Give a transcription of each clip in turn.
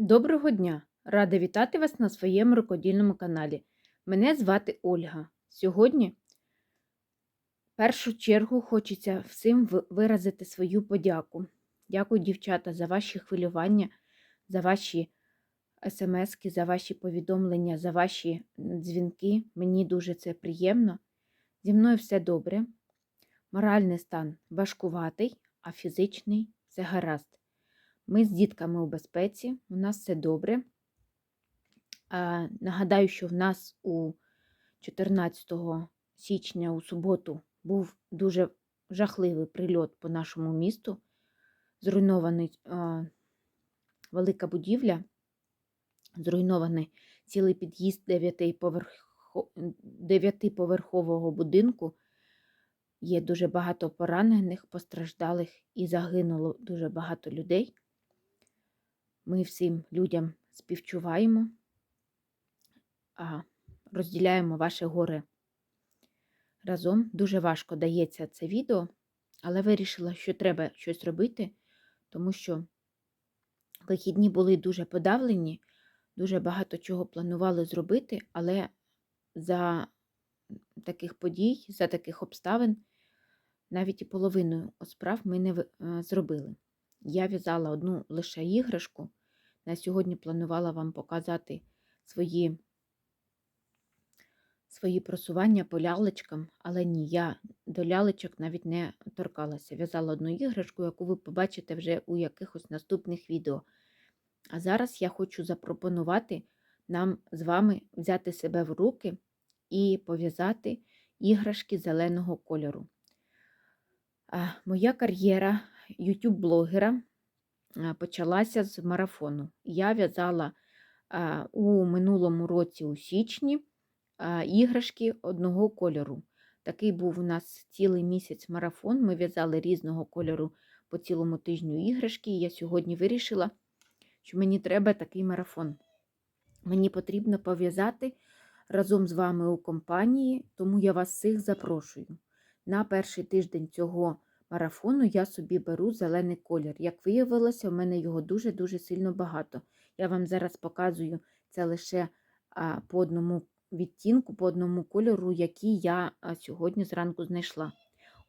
Доброго дня! Рада вітати вас на своєму рукодільному каналі. Мене звати Ольга. Сьогодні, в першу чергу, хочеться всім виразити свою подяку. Дякую, дівчата, за ваші хвилювання, за ваші смски, за ваші повідомлення, за ваші дзвінки. Мені дуже це приємно. Зі мною все добре. Моральний стан важкуватий, а фізичний все гаразд. Ми з дітками у безпеці, у нас все добре. Нагадаю, що в нас у 14 січня у суботу був дуже жахливий прильот по нашому місту. Зруйнований велика будівля, зруйнований цілий під'їзд дев'ятиповерхо- дев'ятиповерхового будинку. Є дуже багато поранених, постраждалих і загинуло дуже багато людей. Ми всім людям співчуваємо, а розділяємо ваше горе разом. Дуже важко дається це відео, але вирішила, що треба щось робити, тому що вихідні були дуже подавлені, дуже багато чого планували зробити, але за таких подій, за таких обставин, навіть і половину справ ми не е, зробили. Я в'язала одну лише іграшку. На сьогодні планувала вам показати свої, свої просування по лялечкам, але ні, я до лялечок навіть не торкалася. В'язала одну іграшку, яку ви побачите вже у якихось наступних відео. А зараз я хочу запропонувати нам з вами взяти себе в руки і пов'язати іграшки зеленого кольору. Моя кар'єра YouTube-блогера почалася з марафону. Я в'язала у минулому році у січні іграшки одного кольору. Такий був у нас цілий місяць марафон. Ми в'язали різного кольору по цілому тижню іграшки. І я сьогодні вирішила, що мені треба такий марафон. Мені потрібно пов'язати разом з вами у компанії, тому я вас всіх запрошую. На перший тиждень цього марафону я собі беру зелений колір. Як виявилося, у мене його дуже-дуже сильно багато. Я вам зараз показую це лише по одному відтінку, по одному кольору, який я сьогодні зранку знайшла.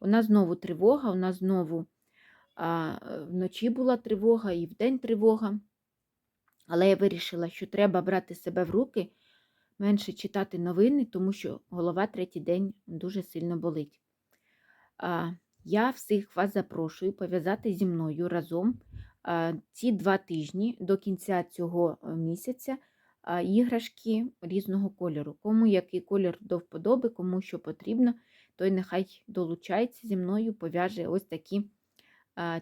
У нас знову тривога, у нас знову а, вночі була тривога і вдень тривога. Але я вирішила, що треба брати себе в руки, менше читати новини, тому що голова третій день дуже сильно болить. А, Я всіх вас запрошую пов'язати зі мною разом ці два тижні до кінця цього е, місяця іграшки різного кольору. Кому який колір до вподоби, кому що потрібно, той нехай долучається зі мною, пов'яже ось такі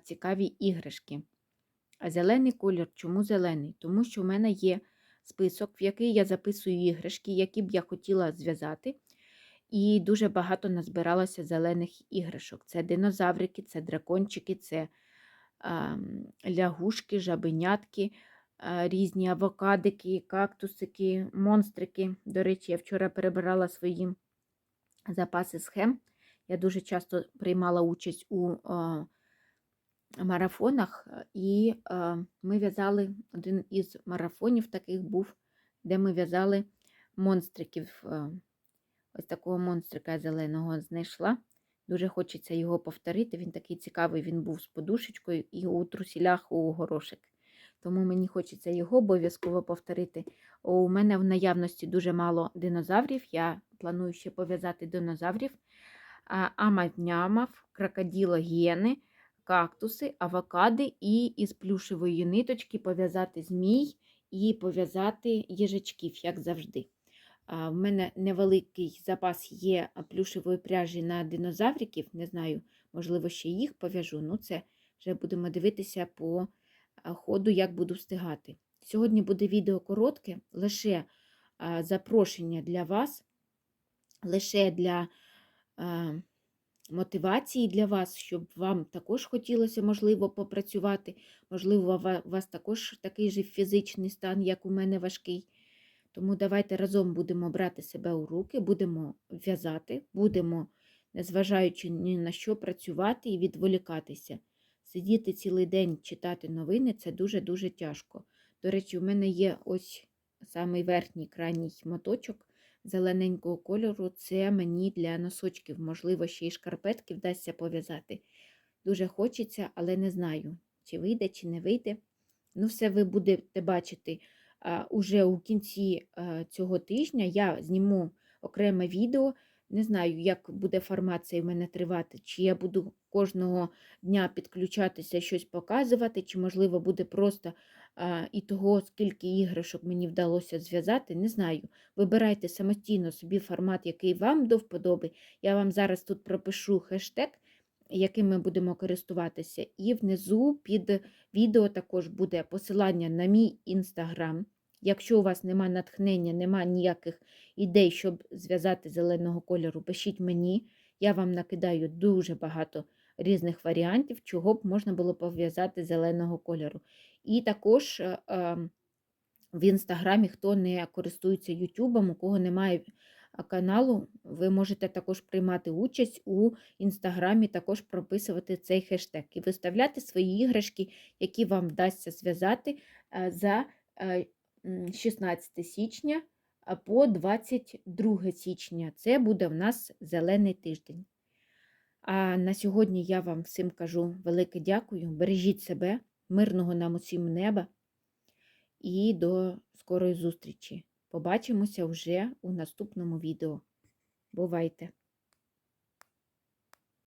цікаві іграшки. А зелений колір, чому зелений? Тому що в мене є список, в який я записую іграшки, які б я хотіла зв'язати. І дуже багато назбиралося зелених іграшок. Це динозаврики, це дракончики, це а, лягушки, жабенятки, а, різні авокадики, кактусики, монстрики. До речі, я вчора перебирала свої запаси схем. Я дуже часто приймала участь у а, марафонах, і а, ми в'язали один із марафонів таких був, де ми в'язали монстриків. а, Ось такого монстрика зеленого знайшла. Дуже хочеться його повторити. Він такий цікавий, він був з подушечкою і у трусілях у горошик. Тому мені хочеться його обов'язково повторити. У мене в наявності дуже мало динозаврів. Я планую ще пов'язати динозаврів, а, амаднямав, крокодилогени, кактуси, авокади і із плюшевої ниточки пов'язати змій і пов'язати їжачків, як завжди. В мене невеликий запас є плюшевої пряжі на динозавриків. Не знаю, можливо, ще їх пов'яжу. Ну, це вже будемо дивитися по ходу, як буду встигати. Сьогодні буде відео коротке, лише запрошення для вас, лише для мотивації для вас, щоб вам також хотілося, можливо, попрацювати. Можливо, у вас також такий же фізичний стан, як у мене важкий. Тому давайте разом будемо брати себе у руки, будемо в'язати, будемо, незважаючи ні на що, працювати і відволікатися. Сидіти цілий день читати новини це дуже-дуже тяжко. До речі, у мене є ось самий верхній крайній моточок зелененького кольору. Це мені для носочків, можливо, ще й шкарпетки вдасться пов'язати. Дуже хочеться, але не знаю, чи вийде, чи не вийде. Ну, все ви будете бачити уже у кінці цього тижня. Я зніму окреме відео. Не знаю, як буде формат цей в мене тривати, чи я буду кожного дня підключатися, щось показувати, чи, можливо, буде просто а, і того, скільки іграшок мені вдалося зв'язати, не знаю. Вибирайте самостійно собі формат, який вам до вподоби. Я вам зараз тут пропишу хештег, яким ми будемо користуватися, і внизу під відео також буде посилання на мій інстаграм. Якщо у вас нема натхнення, нема ніяких ідей, щоб зв'язати зеленого кольору, пишіть мені. Я вам накидаю дуже багато різних варіантів, чого б можна було пов'язати зеленого кольору. І також е, е, в інстаграмі, хто не користується Ютубом, у кого немає каналу, ви можете також приймати участь у інстаграмі, також прописувати цей хештег і виставляти свої іграшки, які вам вдасться зв'язати е, за е, 16 січня по 22 січня. Це буде в нас зелений тиждень. А на сьогодні я вам всім кажу велике дякую. Бережіть себе, мирного нам усім неба і до скорої зустрічі. Побачимося вже у наступному відео. Бувайте!